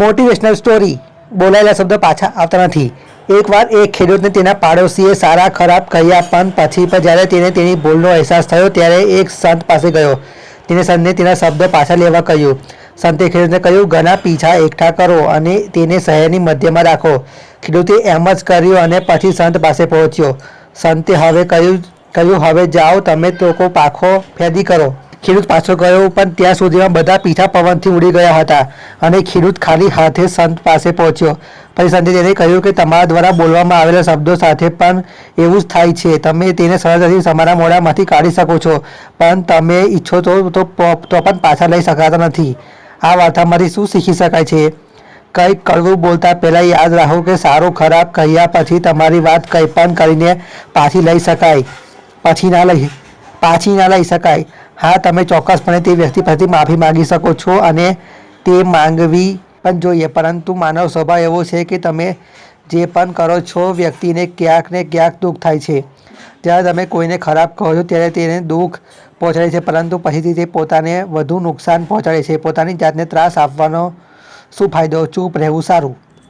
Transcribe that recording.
Motivational story બોલાયેલા શબ્દો પાછા આવતા નથી. એકવાર એક ખેડૂતને તેના પાડોશીએ સારા, ખરાબ કહ્યા, પણ પછી પણ જ્યારે તેને તેની ભૂલનો અહેસાસ થયો, ત્યારે એક સંત પાસે ગયો. તેને સંતને તેના શબ્દો પાછા લેવા કહ્યું. સંતે ખેડૂતને કહ્યું, ઘણા પીછા એકઠા કરો અને તેને શહેરની મધ્યમાં રાખો. ખેડૂતે એમ જ કર્યું અને પછી સંત પાસે પહોંચ્યો. સંતે હવે કહ્યું કહ્યું, હવે જાઓ, તમે લોકો પાખો ફેદી કરો. ખેડૂત પાછો ગયો, પણ ત્યાં સુધીમાં બધા પીઠા પવનથી ઉડી ગયા હતા અને ખેડૂત ખાલી હાથે સંત પાસે પહોંચ્યો. પછી સંતે તેને કહ્યું કે, તમારા દ્વારા બોલવામાં આવેલા શબ્દો સાથે પણ એવું જ થાય છે. તમે તેને સરળતાથી તમારા મોઢામાંથી કાઢી શકો છો, પણ તમે ઈચ્છો તો તો પણ પાછા લઈ શકાતા નથી. આ વાર્તામાંથી શું શીખી શકાય છે? કંઈક કડવું બોલતા પહેલાં યાદ રાખો કે, સારું, ખરાબ કહ્યા પછી તમારી વાત કંઈ પણ કરીને પાછી લઈ શકાય. પછી ના લઈ, પાછી ના લઈ શકાય. હા, તમે ચોક્કસપણે તે વ્યક્તિ પાસેથી માફી માંગી શકો છો અને તે માંગવી પણ જોઈએ. પરંતુ માનવ સ્વભાવ એવો છે કે તમે જે પણ કરો છો, વ્યક્તિને ક્યાંક ને ક્યાંક દુઃખ થાય છે. જ્યારે તમે કોઈને ખરાબ કહો છો, ત્યારે તેને દુઃખ પહોંચાડે છે, પરંતુ પછીથી તે પોતાને વધુ નુકસાન પહોંચાડે છે. પોતાની જાતને ત્રાસ આપવાનો શું ફાયદો? ચૂપ રહેવું સારું.